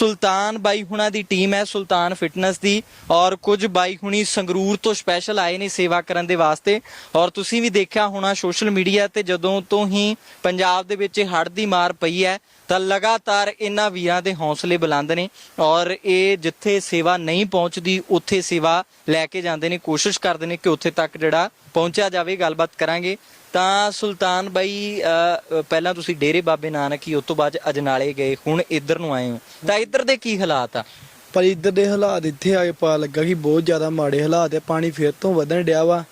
ਸੁਲਤਾਨ ਬਾਈ ਹੁਣਾਂ ਦੀ ਟੀਮ ਹੈ ਸੁਲਤਾਨ ਫਿਟਨੈਸ ਦੀ ਔਰ ਕੁਝ ਬਾਈ ਹੁਣੀ ਸੰਗਰੂਰ ਤੋਂ ਸਪੈਸ਼ਲ ਆਏ ਨੇ ਸੇਵਾ ਕਰਨ ਦੇ ਵਾਸਤੇ ਔਰ ਤੁਸੀਂ ਵੀ ਦੇਖਿਆ ਹੋਣਾ ਸੋਸ਼ਲ ਮੀਡੀਆ ਤੇ ਜਦੋਂ ਤੋਂ ਹੀ ਪੰਜਾਬ ਦੇ ਵਿੱਚ ਹੜ੍ਹ ਦੀ ਮਾਰ ਪਈ ਹੈ ਤਾਂ ਲਗਾਤਾਰ ਇਹਨਾਂ ਵੀਰਾਂ ਦੇ ਹੌਸਲੇ ਬੁਲੰਦ ਨੇ ਔਰ ਇਹ ਜਿੱਥੇ ਸੇਵਾ ਨਹੀਂ ਪਹੁੰਚਦੀ, ਉੱਥੇ ਸੇਵਾ ਲੈ ਕੇ ਜਾਂਦੇ ਨੇ, ਕੋਸ਼ਿਸ਼ ਕਰਦੇ ਨੇ ਕਿ ਉੱਥੇ ਤੱਕ ਜਿਹੜਾ ਪਹੁੰਚਿਆ ਜਾਵੇ, ਗੱਲਬਾਤ ਕਰਾਂਗੇ। ਤਾਂ ਸੁਲਤਾਨ ਬਾਈ ਅ, ਪਹਿਲਾਂ ਤੁਸੀਂ ਡੇਰੇ ਬਾਬੇ ਨਾਨਕ ਹੀ ਉਸ ਤੋਂ ਬਾਅਦ ਅਜਨਾਲੇ ਗਏ ਹੁਣ ਇੱਧਰ ਨੂੰ ਆਏ ਹੋ। ਤਾਂ ਇੱਧਰ ਦੇ ਕੀ ਹਾਲਾਤ ਆ? ਪਰ ਇੱਧਰ ਦੇ ਹਾਲਾਤ ਇੱਥੇ ਆ ਕੇ ਪਤਾ ਲੱਗਾ ਕਿ ਬਹੁਤ ਜ਼ਿਆਦਾ ਮਾੜੇ ਹਾਲਾਤ ਹੈ ਪਾਣੀ ਫਿਰ ਤੋਂ ਵਧਣ ਡਿਆ ਵਾ।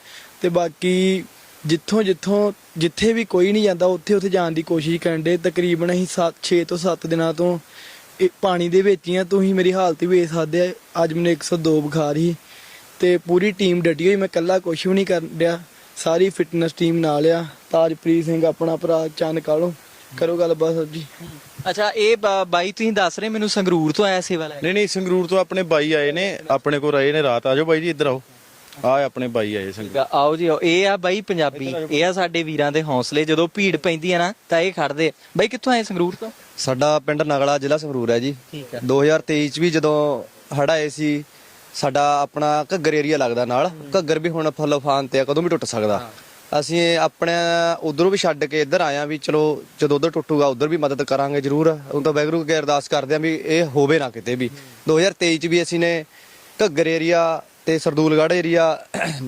ਤੇ ਬਾਕੀ ਜਿੱਥੋਂ ਜਿੱਥੋਂ ਜਿੱਥੇ ਵੀ ਕੋਈ ਨਹੀਂ ਜਾਂਦਾ ਉੱਥੇ ਉੱਥੇ ਜਾਣ ਦੀ ਕੋਸ਼ਿਸ਼ ਕਰਨ ਦੇ ਤਕਰੀਬਨ ਅਸੀਂ 6 ਤੋਂ 7 ਦਿਨਾਂ ਤੋਂ ਇਹ ਪਾਣੀ ਦੇ ਵਿੱਚ ਹੀ ਆ ਤੁਸੀਂ ਮੇਰੀ ਹਾਲਤ ਵੀ ਵੇਖ ਸਕਦੇ ਆ। ਅੱਜ ਮੈਨੂੰ 102 ਬੁਖਾਰ ਹੀ ਤੇ ਪੂਰੀ ਟੀਮ ਡਟੀ ਹੋਈ ਮੈਂ ਇਕੱਲਾ ਕੁਝ ਵੀ ਨਹੀਂ ਕਰਨ ਡਿਆ। ਸਾਰੀ ਫਿਟਨੈਸ ਟੀਮ ਨਾਲ ਆ। ਤਾਜਪ੍ਰੀਤ ਸਿੰਘ ਆਪਣਾ ਭਰਾ ਚੰਨ ਕਾਲੋ। ਕਰੋ ਗੱਲਬਾਤ ਸਰ ਜੀ। ਅੱਛਾ ਇਹ ਬ- ਬਾਈ ਤੁਸੀਂ ਦੱਸ ਰਹੇ ਮੈਨੂੰ ਸੰਗਰੂਰ ਤੋਂ ਆਇਆ ਸੇਵਾ ਲੈ ਨਹੀਂ ਨਹੀਂ ਸੰਗਰੂਰ ਤੋਂ ਆਪਣੇ ਬਾਈ ਆਏ ਨੇ। ਆਪਣੇ ਕੋਲ ਆਏ ਨੇ ਰਾਤ। ਆਜੋ ਬਾਈ ਜੀ ਇੱਧਰ ਆਓ। ਆ ਆਪਣੇ ਬਾਈ ਆਏ ਸੰਗਰੂਰ। ਆਓ ਜੀ ਆਓ। ਇਹ ਆ ਬਾਈ ਪੰਜਾਬੀ। ਇਹ ਆ ਸਾਡੇ ਵੀਰਾਂ ਦੇ ਹੌਸਲੇ। ਜਦੋਂ ਭੀੜ ਪੈਂਦੀ ਆ ਨਾ ਤਾਂ ਇਹ ਖੜਦੇ ਆ। ਬਾਈ ਕਿੱਥੋਂ ਆਏ ਸੰਗਰੂਰ ਤੋਂ? ਸਾਡਾ ਪਿੰਡ ਨਗਲਾ ਜ਼ਿਲ੍ਹਾ ਸੰਗਰੂਰ ਹੈ ਜੀ। ਠੀਕ ਆ 2023 ਚ ਵੀ ਜਦੋਂ ਹੜ੍ਹ ਆਏ ਸੀ ਸਾਡਾ ਆਪਣਾ ਘੱਗਰ ਏਰੀਆ ਲੱਗਦਾ ਨਾਲ। ਘੱਗਰ ਵੀ ਹੁਣ ਫਲੋਫਾਨ ਤੇ ਆ ਕਦੋਂ ਵੀ ਟੁੱਟ ਸਕਦਾ। ਅਸੀਂ ਆਪਣੇ ਉਧਰੋਂ ਵੀ ਛੱਡ ਕੇ ਇੱਧਰ ਆਇਆ ਵੀ ਚਲੋ ਜਦੋਂ ਉਧਰ ਟੁੱਟੂਗਾ ਉਧਰ ਵੀ ਮਦਦ ਕਰਾਂਗੇ ਜ਼ਰੂਰ। ਹੁਣ ਤਾਂ ਵੈਗਰੂ ਅੱਗੇ ਅਰਦਾਸ ਕਰਦੇ ਆ ਵੀ ਇਹ ਹੋਵੇ ਨਾ ਕਿਤੇ ਵੀ। 2023 ਚ ਵੀ ਅਸੀਂ ਨੇ ਘੱਗਰ ਏਰੀਆ ਤੇ ਸਰਦੂਲਗੜ੍ਹ ਏਰੀਆ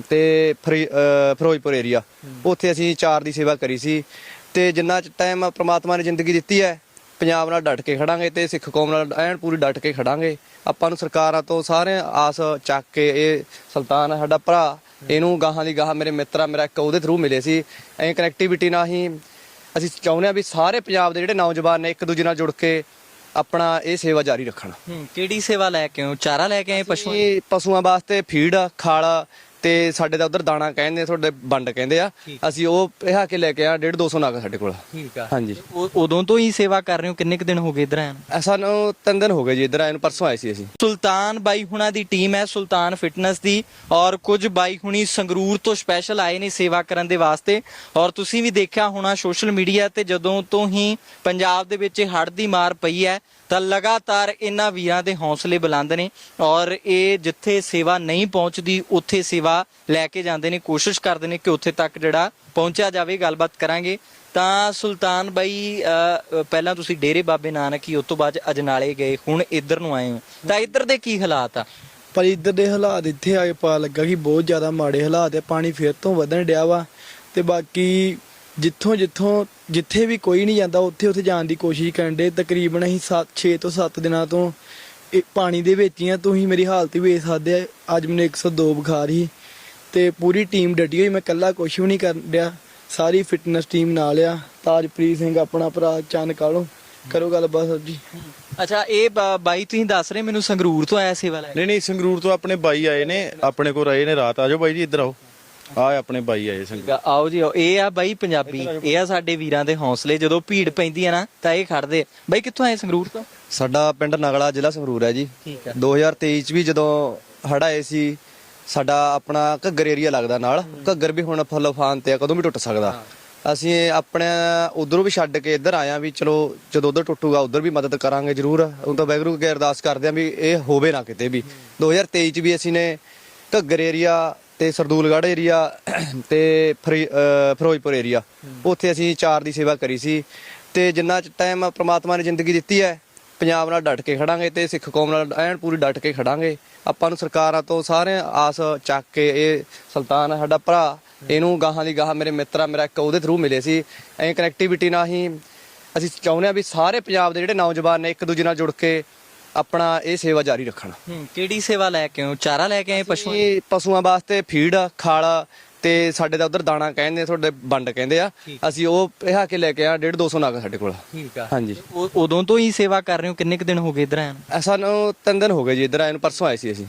ਤੇ ਫਿਰੋਜ਼ਪੁਰ ਏਰੀਆ ਉੱਥੇ ਅਸੀਂ ਚਾਰ ਦੀ ਸੇਵਾ ਕਰੀ ਸੀ। ਤੇ ਜਿੰਨਾ ਟਾਈਮ ਪ੍ਰਮਾਤਮਾ ਨੇ ਜ਼ਿੰਦਗੀ ਦਿੱਤੀ ਹੈ ਪੰਜਾਬ ਨਾਲ ਡਟ ਕੇ ਖੜਾਂਗੇ ਤੇ ਸਿੱਖ ਕੌਮ ਨਾਲ ਐਨ ਪੂਰੀ ਡਟ ਕੇ ਖੜਾਂਗੇ। ਆਪਾਂ ਨੂੰ ਸਰਕਾਰਾਂ ਤੋਂ ਸਾਰੇ ਆਸ ਚੱਕ ਕੇ ਇਹ ਸੁਲਤਾਨ ਹੈ ਸਾਡਾ ਭਰਾ ਇਹਨੂੰ ਗਾਹਾਂ ਦੀ ਗਾਹਾਂ ਮੇਰੇ ਮਿੱਤਰਾ ਮੇਰਾ ਇੱਕ ਉਹਦੇ ਥਰੂ ਮਿਲੇ ਸੀ। ਐਂ ਕਨੈਕਟੀਵਿਟੀ ਨਾਲ ਹੀ ਅਸੀਂ ਚਾਹੁੰਦੇ ਆ ਵੀ ਸਾਰੇ ਪੰਜਾਬ ਦੇ ਜਿਹੜੇ ਨੌਜਵਾਨ ਨੇ ਇੱਕ ਦੂਜੇ ਨਾਲ ਜੁੜ ਕੇ ਆਪਣਾ ਇਹ ਸੇਵਾ ਜਾਰੀ ਰੱਖਣ। ਹੂੰ ਕਿਹੜੀ ਸੇਵਾ ਲੈ ਕੇ ਆਏ ਹੋ? ਚਾਰਾ ਲੈ ਕੇ ਆਏ ਪਸ਼ੂ ਪਸ਼ੂਆਂ ਵਾਸਤੇ ਫੀਡ ਖਲ ਤੇ ਸਾਡੇ ਦਾ ਉਧਰ ਦਾਣਾ ਕਹਿੰਦੇ ਤੁਹਾਡੇ ਵੰਡ ਕਹਿੰਦੇ ਆ। ਅਸੀਂ ਉਹ ਇਹ ਕੇ ਲੈ ਕੇ ਆ 1.5 200 ਨਾਗ ਸਾਡੇ ਕੋਲ। ਠੀਕ ਆ। ਹਾਂਜੀ। ਉਦੋਂ ਤੋਂ ਹੀ ਸੇਵਾ ਕਰ ਰਹੇ ਹੋ? ਕਿੰਨੇ ਕੁ ਦਿਨ ਹੋ ਗਏ ਇੱਧਰ ਆਏ ਨੂੰ? ਅ, ਸਾਨੂੰ ਤਿੰਨ ਦਿਨ ਹੋ ਗਏ ਜੀ ਇੱਧਰ ਆਏ ਨੂੰ ਪਰਸੋਂ ਆਏ ਸੀ ਅਸੀਂ। ਸੁਲਤਾਨ ਬਾਈ ਹੁਣਾਂ ਦੀ ਟੀਮ ਹੈ ਸੁਲਤਾਨ ਫਿਟਨੈਸ ਦੀ ਔਰ ਕੁਝ ਬਾਈ ਹੁਣੀ ਸੰਗਰੂਰ ਤੋਂ ਸਪੈਸ਼ਲ ਆਏ ਨੇ ਸੇਵਾ ਕਰਨ ਦੇ ਵਾਸਤੇ। ਔਰ ਤੁਸੀਂ ਵੀ ਦੇਖਿਆ ਹੋਣਾ ਸੋਸ਼ਲ ਮੀਡੀਆ ਤੇ ਜਦੋਂ ਤੋਂ ਹੀ ਪੰਜਾਬ ਦੇ ਵਿੱਚ ਹੜ੍ਹ ਦੀ ਮਾਰ ਪਈ ਹੈ ਤਾਂ ਲਗਾਤਾਰ ਇਹਨਾਂ ਵੀਰਾਂ ਦੇ ਹੌਸਲੇ ਬੁਲੰਦ ਨੇ। ਔਰ ਇਹ ਜਿੱਥੇ ਸੇਵਾ ਨਹੀਂ ਪਹੁੰਚਦੀ ਉੱਥੇ ਸੇਵਾ ਲੈ ਕੇ ਜਾਂਦੇ ਨੇ, ਕੋਸ਼ਿਸ਼ ਕਰਦੇ ਨੇ ਕਿ ਉੱਥੇ ਤੱਕ ਜਿਹੜਾ ਪਹੁੰਚਿਆ ਜਾਵੇ, ਗੱਲਬਾਤ ਕਰਾਂਗੇ। ਤਾਂ ਸੁਲਤਾਨ ਬਾਈ ਪਹਿਲਾਂ ਤੁਸੀਂ ਡੇਰੇ ਬਾਬੇ ਨਾਨਕ ਹੀ ਉਸ ਤੋਂ ਬਾਅਦ ਅਜਨਾਲੇ ਗਏ, ਹੁਣ ਇੱਧਰ ਨੂੰ ਆਏ ਹੋ। ਤਾਂ ਇੱਧਰ ਦੇ ਕੀ ਹਾਲਾਤ ਆ? ਪਰ ਇੱਧਰ ਦੇ ਹਾਲਾਤ ਇੱਥੇ ਆ ਕੇ ਪਤਾ ਲੱਗਾ ਕਿ ਬਹੁਤ ਜ਼ਿਆਦਾ ਮਾੜੇ ਹਾਲਾਤ ਹੈ ਪਾਣੀ ਫਿਰ ਤੋਂ ਵਧਣ ਡਿਆ ਵਾ। ਤੇ ਬਾਕੀ ਜਿੱਥੋਂ ਜਿੱਥੋਂ ਜਿੱਥੇ ਵੀ ਕੋਈ ਨਹੀਂ ਜਾਂਦਾ, ਉੱਥੇ ਉੱਥੇ ਜਾਣ ਦੀ ਕੋਸ਼ਿਸ਼ ਕਰਨ ਦੇ ਤਕਰੀਬਨ ਅਸੀਂ 6 ਤੋਂ 7 ਦਿਨਾਂ ਤੋਂ ਪਾਣੀ ਦੇ ਵਿੱਚ ਹੀ ਆ। ਤੁਸੀਂ ਮੇਰੀ ਹਾਲਤ ਵੀ ਵੇਖ ਸਕਦੇ ਆ। ਅੱਜ ਮੈਨੂੰ 102 ਬੁਖਾਰ ਸੀ। ਤੇ ਪੂਰੀ ਟੀਮ ਡਟੀ ਹੋਈ ਮੈਂ ਇਕੱਲਾ ਕੁਝ ਵੀ ਨਹੀਂ ਕਰਨ ਡਿਆ ਸਾਰੀ ਫਿਟਨੈਸ ਟੀਮ ਨਾਲ ਆ। ਤਾਜਪ੍ਰੀਤ ਸਿੰਘ ਆਪਣਾ ਭਰਾ ਚੰਨ ਕਾਲੋ। ਕਰੋ ਗੱਲਬਾਤ ਸਰ ਜੀ। ਅੱਛਾ ਇਹ ਬ- ਬਾਈ ਤੁਸੀਂ ਦੱਸ ਰਹੇ ਮੈਨੂੰ ਸੰਗਰੂਰ ਤੋਂ ਆਇਆ ਸੇਵਾ ਲੈ ਨਹੀਂ ਨਹੀਂ ਸੰਗਰੂਰ ਤੋਂ ਆਪਣੇ ਬਾਈ ਆਏ ਨੇ। ਆਪਣੇ ਕੋਲ ਆਏ ਨੇ ਰਾਤ। ਆਜੋ ਬਾਈ ਜੀ ਇੱਧਰ ਆਓ। ਆ ਆਪਣੇ ਬਾਈ ਆਏ ਸੰਗਰੂਰ। ਆਓ ਜੀ ਆਓ। ਇਹ ਆ ਬਾਈ ਪੰਜਾਬੀ। ਇਹ ਆ ਸਾਡੇ ਵੀਰਾਂ ਦੇ ਹੌਸਲੇ। ਜਦੋਂ ਭੀੜ ਪੈਂਦੀ ਆ ਨਾ ਤਾਂ ਇਹ ਖੜਦੇ ਆ। ਬਾਈ ਕਿੱਥੋਂ ਆਏ ਸੰਗਰੂਰ ਤੋਂ? ਸਾਡਾ ਪਿੰਡ ਨਗਲਾ ਜ਼ਿਲ੍ਹਾ ਸੰਗਰੂਰ ਹੈ ਜੀ। ਠੀਕ ਆ। 2023 ਚ ਵੀ ਜਦੋਂ ਹੜ੍ਹ ਆਏ ਸੀ ਸਾਡਾ ਆਪਣਾ ਘੱਗਰ ਏਰੀਆ ਲੱਗਦਾ ਨਾਲ। ਘੱਗਰ ਵੀ ਹੁਣ ਫਲੋਫਾਨ ਤੇ ਆ ਕਦੋਂ ਵੀ ਟੁੱਟ ਸਕਦਾ। ਅਸੀਂ ਆਪਣੇ ਉਧਰੋਂ ਵੀ ਛੱਡ ਕੇ ਇੱਧਰ ਆਇਆ ਵੀ ਚਲੋ ਜਦੋਂ ਉਧਰ ਟੁੱਟੂਗਾ ਉਧਰ ਵੀ ਮਦਦ ਕਰਾਂਗੇ ਜ਼ਰੂਰ। ਹੁਣ ਤਾਂ ਵੈਗਰੂ ਅੱਗੇ ਅਰਦਾਸ ਕਰਦੇ ਆ ਵੀ ਇਹ ਹੋਵੇ ਨਾ ਕਿਤੇ ਵੀ। 2023 ਚ ਵੀ ਅਸੀਂ ਨੇ ਘੱਗਰ ਏਰੀਆ ਤੇ ਸਰਦੂਲਗੜ੍ਹ ਏਰੀਆ ਤੇ ਫਿਰੋਜ਼ਪੁਰ ਏਰੀਆ ਉੱਥੇ ਅਸੀਂ ਚਾਰ ਦੀ ਸੇਵਾ ਕਰੀ ਸੀ। ਤੇ ਜਿੰਨਾ ਟਾਈਮ ਪ੍ਰਮਾਤਮਾ ਨੇ ਜ਼ਿੰਦਗੀ ਦਿੱਤੀ ਹੈ ਪੰਜਾਬ ਨਾਲ ਡਟ ਕੇ ਖੜਾਂਗੇ ਤੇ ਸਿੱਖ ਕੌਮ ਨਾਲ ਐਨ ਪੂਰੀ ਡਟ ਕੇ ਖੜਾਂਗੇ। ਆਪਾਂ ਨੂੰ ਸਰਕਾਰਾਂ ਤੋਂ ਸਾਰੇ ਆਸ ਚੱਕ ਕੇ ਇਹ ਸੁਲਤਾਨ ਸਾਡਾ ਭਰਾ ਇਹਨੂੰ ਗਾਹਾਂ ਦੀ ਗਾਹਾਂ ਮੇਰੇ ਮਿੱਤਰਾ ਮੇਰਾ ਇੱਕ ਉਹਦੇ ਥਰੂ ਮਿਲੇ ਸੀ। ਐਂ ਕਨੈਕਟੀਵਿਟੀ ਨਾਲ ਹੀ ਅਸੀਂ ਚਾਹੁੰਦੇ ਆ ਵੀ ਸਾਰੇ ਪੰਜਾਬ ਦੇ ਜਿਹੜੇ ਨੌਜਵਾਨ ਨੇ ਇੱਕ ਦੂਜੇ ਨਾਲ ਜੁੜ ਕੇ ਆਪਣਾ ਇਹ ਸੇਵਾ ਜਾਰੀ ਰੱਖਣ। ਹੂੰ ਕਿਹੜੀ ਸੇਵਾ ਲੈ ਕੇ ਆਏ ਹੋ? ਚਾਰਾ ਲੈ ਕੇ ਆਏ ਪਸ਼ੂ ਪਸ਼ੂਆਂ ਵਾਸਤੇ ਫੀਡ ਖਲ ਤੇ ਸਾਡੇ ਦਾ ਉਧਰ ਦਾਣਾ ਕਹਿੰਦੇ ਤੁਹਾਡੇ ਵੰਡ ਕਹਿੰਦੇ ਆ। ਅਸੀਂ ਉਹ ਇਹ ਕੇ ਲੈ ਕੇ ਆ 1.5 200 ਨਾਗ ਸਾਡੇ ਕੋਲ। ਠੀਕ ਆ। ਹਾਂਜੀ। ਉਦੋਂ ਤੋਂ ਹੀ ਸੇਵਾ ਕਰ ਰਹੇ ਹੋ? ਕਿੰਨੇ ਕੁ ਦਿਨ ਹੋ ਗਏ ਇੱਧਰ ਆਏ ਨੂੰ? ਅ, ਸਾਨੂੰ ਤਿੰਨ ਦਿਨ ਹੋ ਗਏ ਜੀ ਇੱਧਰ ਆਏ ਨੂੰ ਪਰਸੋਂ ਆਏ ਸੀ ਅਸੀਂ।